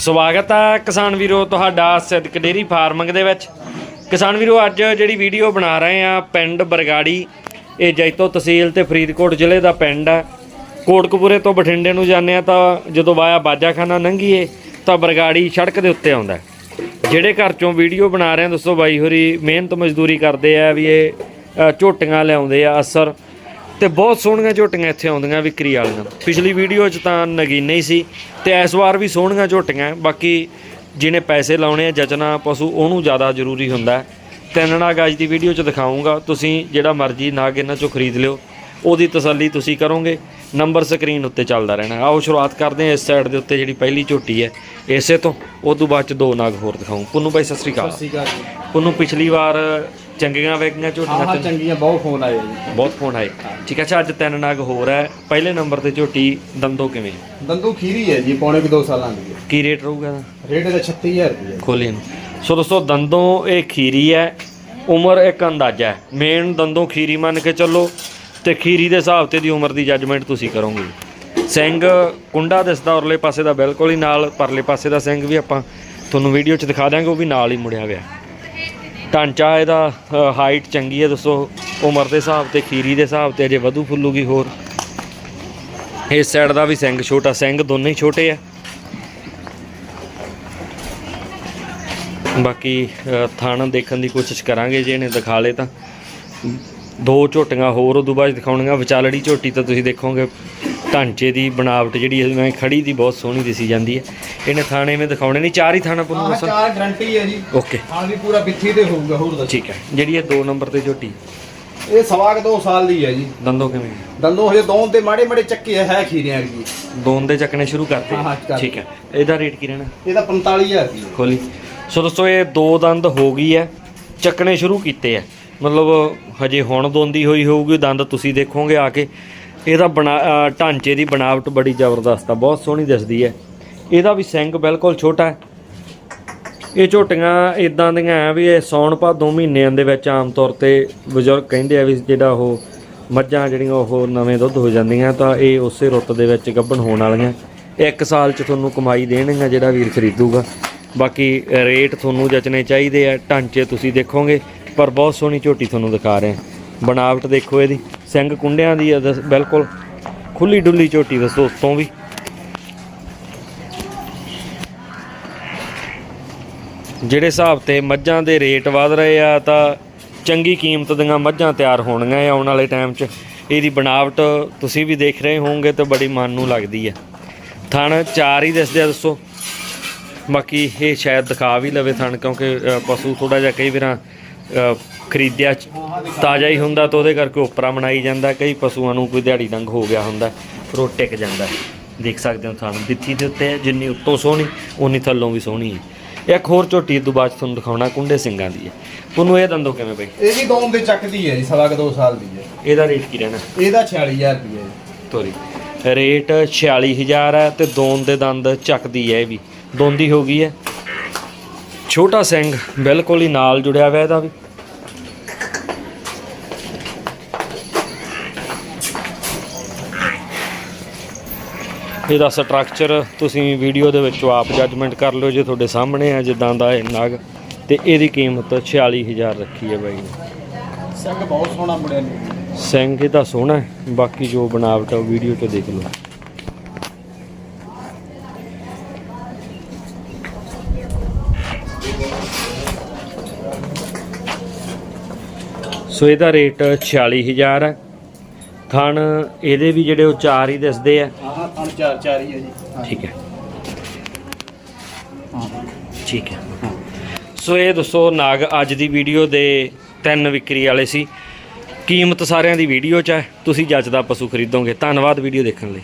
ਸਵਾਗਤ ਹੈ ਕਿਸਾਨ ਵੀਰੋ ਤੁਹਾਡਾ ਸਿੱਧਕ ਡੇਰੀ ਫਾਰਮਿੰਗ ਦੇ ਵਿੱਚ। ਕਿਸਾਨ ਵੀਰੋ, ਅੱਜ ਜਿਹੜੀ ਵੀਡੀਓ ਬਣਾ ਰਹੇ ਆ ਪਿੰਡ ਬਰਗਾੜੀ, ਇਹ ਜੈਤੋ ਤਹਿਸੀਲ ਤੇ ਫਰੀਦਕੋਟ ਜ਼ਿਲ੍ਹੇ ਦਾ ਪਿੰਡ ਹੈ ਕੋਟਕਪੂਰੇ ਤੋਂ ਬਠਿੰਡੇ ਨੂੰ ਜਾਂਦੇ ਆ ਤਾਂ ਜਦੋਂ ਵਾਇਆ ਬਾਜਾਖਾਨਾ ਲੰਘੀਏ ਤਾਂ ਬਰਗਾੜੀ ਸੜਕ ਦੇ ਉੱਤੇ ਆਉਂਦਾ ਜਿਹੜੇ ਘਰ ਚੋਂ ਵੀਡੀਓ ਬਣਾ ਰਹੇ ਆ ਦੋਸਤੋ ਬਾਈ ਹੋਰੀ, ਮਿਹਨਤ ਮਜ਼ਦੂਰੀ ਕਰਦੇ ਆ ਵੀ ਇਹ ਝੋਟੀਆਂ ਲਿਆਉਂਦੇ ਆ ਅਸਰ। ਤੇ ਬਹੁਤ ਸੋਹਣੀਆਂ ਝੋਟੀਆਂ ਇੱਥੇ ਆਉਂਦੀਆਂ ਵਿਕਰੀ ਵਾਲੀਆਂ। ਪਿਛਲੀ ਵੀਡੀਓ 'ਚ ਤਾਂ ਨਗੀਨੇ ਹੀ ਸੀ ਤੇ ਇਸ ਵਾਰ ਵੀ ਸੋਹਣੀਆਂ ਝੋਟੀਆਂ, ਬਾਕੀ ਜਿਹਨੇ ਪੈਸੇ ਲਾਉਣੇ ਆ ਜਚਨਾ ਪਸ਼ੂ, ਉਹਨੂੰ ਜ਼ਿਆਦਾ ਜ਼ਰੂਰੀ ਹੁੰਦਾ ਤਿੰਨ ਨਾਗ ਅੱਜ ਦੀ ਵੀਡੀਓ 'ਚ ਦਿਖਾਉਂਗਾ। ਤੁਸੀਂ ਜਿਹੜਾ ਮਰਜ਼ੀ ਨਾਗ ਇਹਨਾਂ 'ਚੋਂ ਖਰੀਦ ਲਿਓ, ਉਹਦੀ ਤਸੱਲੀ ਤੁਸੀਂ ਕਰੋਗੇ। ਨੰਬਰ ਸਕਰੀਨ ਉੱਤੇ ਚੱਲਦਾ ਰਹਿਣਾ। ਆਓ ਸ਼ੁਰੂਆਤ ਕਰਦੇ ਹਾਂ ਇਸ ਸਾਈਡ ਦੇ ਉੱਤੇ ਜਿਹੜੀ ਪਹਿਲੀ ਝੋਟੀ ਹੈ, ਇਸੇ ਤੋਂ। ਉਸ ਤੋਂ ਬਾਅਦ 'ਚ ਦੋ ਨਾਗ ਹੋਰ ਦਿਖਾਉਂ ਪੁੰਨੂ ਭਾਈ, ਸਤਿ ਸ੍ਰੀ ਅਕਾਲ। ਸਤਿ ਸ਼੍ਰੀ ਅਕਾਲ ਪੁੰਨੂ ਪਿਛਲੀ ਵਾਰ ਚੰਗੀਆਂ ਵੇਗੀਆਂ ਝੋਟੀਆਂ ਹਾਂ ਤੇ ਚੰਗੀਆਂ ਬਹੁਤ ਫੋਨ ਆਏ ਜੀ। ਬਹੁਤ ਫੋਨ ਆਏ। ਠੀਕ ਹੈ ਅੱਛਾ ਅੱਜ ਤਿੰਨ ਨਗ ਹੋਰ ਹੈ। ਪਹਿਲੇ ਨੰਬਰ ਤੇ ਝੋਟੀ ਦੰਦੋ ਕਿਵੇਂ? ਦੰਦੂ ਖੀਰੀ ਹੈ ਜੀ ਪੌਣੇ ਕੁ 2 ਸਾਲਾਂ ਦੀ ਹੈ। ਕੀ ਰੇਟ ਰਹੂਗਾ ਇਹਦਾ? ਰੇਟ ਇਹਦਾ 36000 ਰੁਪਏ ਖੋਲੀ ਨੂੰ ਸੋ ਦੋਸਤੋ ਦੰਦੋਂ ਇਹ ਖੀਰੀ ਹੈ ਉਮਰ ਇੱਕ ਅੰਦਾਜ਼ਾ ਹੈ। ਮੇਨ ਦੰਦੋਂ ਖੀਰੀ ਮੰਨ ਕੇ ਚੱਲੋ ਤੇ ਖੀਰੀ ਦੇ ਹਿਸਾਬ ਤੇ ਦੀ ਉਮਰ ਦੀ ਜੱਜਮੈਂਟ ਤੁਸੀਂ ਕਰੋਗੇ। ਸਿੰਘ ਕੁੰਡਾ ਦਿਸਦਾ ਉਰਲੇ ਪਾਸੇ ਦਾ ਬਿਲਕੁਲ ਹੀ ਨਾਲ ਪਰਲੇ ਪਾਸੇ ਦਾ ਸਿੰਘ ਵੀ ਆਪਾਂ ਤੁਹਾਨੂੰ ਵੀਡੀਓ 'ਚ ਦਿਖਾ ਦਿਆਂਗੇ ਉਹ ਵੀ ਨਾਲ ਹੀ ਮੁੜਿਆ ਹੋਇਆ। ਢਾਂਚਾ ਇਹਦਾ ਹਾਈਟ ਚੰਗੀ ਹੈ ਦੋਸਤੋ ਉਮਰ ਦੇ ਹਿਸਾਬ ਤੇ, ਖੀਰੀ ਦੇ ਹਿਸਾਬ ਤੇ ਅਜੇ ਵਧੂ ਫੁੱਲੂਗੀ ਹੋਰ? ਇਸ ਸਾਈਡ ਦਾ ਵੀ ਸਿੰਘ ਛੋਟਾ, ਸਿੰਘ ਦੋਨੇ ਹੀ ਛੋਟੇ ਆ। ਬਾਕੀ ਥਾਣਾ ਦੇਖਣ ਦੀ ਕੋਸ਼ਿਸ਼ ਕਰਾਂਗੇ ਜੇ ਇਹਨੇ ਦਿਖਾ ਲੇ ਤਾਂ। ਦੋ ਝੋਟੀਆਂ ਹੋਰ ਉਦੋਂ ਬਾਅਦ ਦਿਖਾਉਣੀਆਂ। ਵਿਚਾਲੜੀ ਝੋਟੀ ਤਾਂ ਤੁਸੀਂ ਦੇਖੋਗੇ ਢਾਂਚੇ ਦੀ ਬਣਾਵਟ ਜਿਹੜੀ ਮੈਂ ਖੜੀ ਦੀ ਬਹੁਤ ਸੋਹਣੀ ਦਿਸੀ ਜਾਂਦੀ ਹੈ। ਇਹਨੇ ਥਾਣੇ ਵਿੱਚ ਦਿਖਾਉਣੇ ਨਹੀਂ ਚਾਰ ਹੀ ਥਾਣਾ ਪੁੰਨੂ ਹਾਂ ਚਾਰ ਗਰੰਟੀ ਹੈ ਜੀ। ਓਕੇ ਹਾਂ ਵੀ ਪੂਰਾ ਬਿੱਥੀ ਤੇ ਹੋਊਗਾ ਹੋਰ ਦੱਸੋ। ਠੀਕ ਹੈ ਜਿਹੜੀ ਇਹ ਦੋ ਨੰਬਰ ਤੇ ਝੋਟੀ। ਇਹ ਸਵਾ ਕੁ 2 ਸਾਲ ਦੀ ਹੈ ਜੀ। ਦੰਦੋ ਕਿਵੇਂ? ਦੰਦੂ ਹਜੇ ਦੋਨ ਤੇ ਮਾੜੇ ਮਾੜੇ ਚੱਕੇ ਹੈ ਖੀਰਿਆਂ ਦੀ ਦੋਨ ਦੇ ਚੱਕਣੇ ਸ਼ੁਰੂ ਕਰਤੇ। ਹਾਂ, ਹਾਂ, ਕਰ ਠੀਕ ਹੈ ਇਹਦਾ ਰੇਟ ਕੀ ਰਹਿਣਾ? ਇਹਦਾ 45000 ਰੁਪਏ ਖੋਲੀ। ਸੋ ਦੋਸਤੋ ਇਹ ਦੋ ਦੰਦ ਹੋ ਗਈ ਹੈ ਚੱਕਣੇ ਸ਼ੁਰੂ ਕੀਤੇ ਆ ਮਤਲਬ ਹਜੇ ਹੁਣ ਦੋਂਦੀ ਹੋਈ ਹੋਊਗੀ ਦੰਦ ਤੁਸੀਂ ਦੇਖੋਗੇ ਆ ਕੇ। ਇਹਦਾ ਬਣਾ ਢਾਂਚੇ ਦੀ ਬਣਾਵਟ ਬੜੀ ਜ਼ਬਰਦਸਤ ਆ, ਬਹੁਤ ਸੋਹਣੀ ਦਿਸਦੀ ਹੈ। ਇਹਦਾ ਵੀ ਸਿੰਗ ਬਿਲਕੁਲ ਛੋਟਾ ਹੈ। ਇਹ ਝੋਟੀਆਂ ਇਦਾਂ ਦੀਆਂ ਆ ਵੀ ਇਹ ਸੌਣ ਭਾਦੋਂ ਮਹੀਨਿਆਂ ਦੇ ਵਿੱਚ ਆਮ ਤੌਰ ਤੇ ਬਜ਼ੁਰਗ ਕਹਿੰਦੇ ਆ ਵੀ ਜਿਹੜਾ ਉਹ ਮੱਝਾਂ ਜਿਹੜੀਆਂ ਉਹ ਨਵੇਂ ਦੁੱਧ ਹੋ ਜਾਂਦੀਆਂ ਤਾਂ ਇਹ ਉਸੇ ਰੁੱਤ ਦੇ ਵਿੱਚ ਗੱਭਣ ਹੋਣ ਵਾਲੀਆਂ। ਇੱਕ ਸਾਲ 'ਚ ਤੁਹਾਨੂੰ ਕਮਾਈ ਦੇਣਗੀਆਂ ਜਿਹੜਾ ਵੀਰ ਖਰੀਦੂਗਾ। ਬਾਕੀ ਰੇਟ ਤੁਹਾਨੂੰ ਜਚਣੇ ਚਾਹੀਦੇ ਆ, ਢਾਂਚੇ ਤੁਸੀਂ ਦੇਖੋਗੇ, ਪਰ ਬਹੁਤ ਸੋਹਣੀ ਝੋਟੀ ਤੁਹਾਨੂੰ ਦਿਖਾ ਰਹੇ ਹਾਂ। ਬਣਾਵਟ ਦੇਖੋ ਇਹਦੀ। ਸਿੰਘ ਕੁੰਡਿਆਂ ਦੀ ਆ ਬਿਲਕੁਲ ਖੁੱਲੀ ਡੁੱਲੀ ਝੋਟੀ ਦੱਸੋ ਉਤੋਂ ਵੀ। ਜਿਹੜੇ ਹਿਸਾਬ ਤੇ ਮੱਝਾਂ ਦੇ ਰੇਟ ਵਧ ਰਹੇ ਆ, ਤਾਂ ਚੰਗੀ ਕੀਮਤ ਦੀਆਂ ਮੱਝਾਂ ਤਿਆਰ ਹੋਣਗੀਆਂ ਆਉਣ ਵਾਲੇ ਟਾਈਮ 'ਚ। ਇਹਦੀ ਬਣਾਵਟ ਤੁਸੀਂ ਵੀ ਦੇਖ ਰਹੇ ਹੋਵੋਗੇ ਤੇ ਬੜੀ ਮਨ ਨੂੰ ਲੱਗਦੀ ਹੈ ਥਣ ਚਾਰ ਹੀ ਦਿਸਦੇ ਆ ਦੱਸੋ। ਬਾਕੀ ਇਹ ਸ਼ਾਇਦ ਦਿਖਾ ਵੀ ਲਵੇ ਥਣ, ਕਿਉਂਕਿ ਪਸ਼ੂ ਥੋੜਾ ਜਿਹਾ ਕਈ ਵਾਰਾਂ ਖਰੀਦਿਆ ਤਾਜ਼ਾ ਹੀ ਹੁੰਦਾ ਤਾਂ ਉਹਦੇ ਕਰਕੇ ਉਪਰਾ ਬਣਾਈ ਜਾਂਦਾ ਕਈ ਪਸ਼ੂਆਂ ਨੂੰ ਕੋਈ ਦਿਹਾੜੀ ਡੰਗ ਹੋ ਗਿਆ ਹੁੰਦਾ ਫਿਰ ਉਹ ਟਿਕ ਜਾਂਦਾ ਦੇਖ ਸਕਦੇ ਹੋ ਥਣ ਦਿੱਤੀ ਦੇ ਉੱਤੇ ਜਿੰਨੀ ਉੱਤੋਂ ਸੋਹਣੀ ਉਨੀ ਥੱਲੋਂ ਵੀ ਸੋਹਣੀ ਹੈ। ਇੱਕ ਹੋਰ ਝੋਟੀ ਤੋਂ ਬਾਅਦ ਤੁਹਾਨੂੰ ਦਿਖਾਉਣਾ ਕੁੰਡੇ ਸਿੰਘਾਂ ਦੀ ਹੈ। ਤੁਹਾਨੂੰ ਇਹ ਦੰਦੋ ਕਿਵੇਂ ਬਈ? ਇਹ ਵੀ ਦੋਨ ਤੇ ਚੱਕਦੀ ਹੈ ਜੀ ਸਵਾ ਕੁ 2 ਸਾਲ ਦੀ ਹੈ। ਇਹਦਾ ਰੇਟ ਕੀ ਰਹਿਣਾ? ਇਹਦਾ 46000 ਰੁਪਏ ਤੋਰੀ। ਰੇਟ 46000 ਹੈ ਤੇ ਦੋਨ ਦੇ ਦੰਦ ਚੱਕਦੀ ਹੈ ਇਹ ਵੀ। ਦੋਂਦੀ ਹੋ ਗਈ ਹੈ। ਛੋਟਾ ਸਿੰਘ ਬਿਲਕੁਲ ਹੀ ਨਾਲ ਜੁੜਿਆ ਹੋਇਆ ਇਹਦਾ ਵੀ। ਇਹਦਾ ਸਟਰਕਚਰ ਤੁਸੀਂ ਵੀਡੀਓ ਦੇ ਵਿੱਚੋਂ ਆਪ ਜੱਜਮੈਂਟ ਕਰ ਲਿਓ ਜੇ ਤੁਹਾਡੇ ਸਾਹਮਣੇ ਹੈ ਜਿੱਦਾਂ ਦਾ ਇਹ ਨਗ ਤੇ ਇਹਦੀ ਕੀਮਤ 46000 ਰੱਖੀ ਹੈ ਬਾਈ ਨੇ। ਸੰਗ ਬਹੁਤ ਸੋਹਣਾ ਮੁੜਿਆ ਨੇ। ਸਿੰਘ ਇਹਦਾ ਸੋਹਣਾ ਹੈ ਬਾਕੀ ਜੋ ਬਣਾਵਟ ਹੈ ਉਹ ਵੀਡੀਓ 'ਚ ਦੇਖ ਲਓ। ਸੋ ਇਹਦਾ ਰੇਟ 46000 ਹੈ। ਥਣ ਇਹਦੇ ਵੀ ਜਿਹੜੇ ਉਹ ਚਾਰ ਹੀ ਦਿਸਦੇ ਆ। ਹਾਂ ਚਾਰ ਚਾਰ ਹੀ ਹੈ ਜੀ। ਠੀਕ ਹੈ ਹਾਂ। ਠੀਕ ਹੈ। ਸੋ ਇਹ ਦੱਸੋ ਨਾਗ ਅੱਜ ਦੀ ਵੀਡੀਓ ਦੇ ਤਿੰਨ ਵਿਕਰੀ ਵਾਲੇ ਸੀ। ਕੀਮਤ ਸਾਰਿਆਂ ਦੀ ਵੀਡੀਓ 'ਚ ਹੈ। ਤੁਸੀਂ ਜੱਜ ਦਾ ਪਸ਼ੂ ਖਰੀਦੋਗੇ। ਧੰਨਵਾਦ ਵੀਡੀਓ ਦੇਖਣ ਲਈ।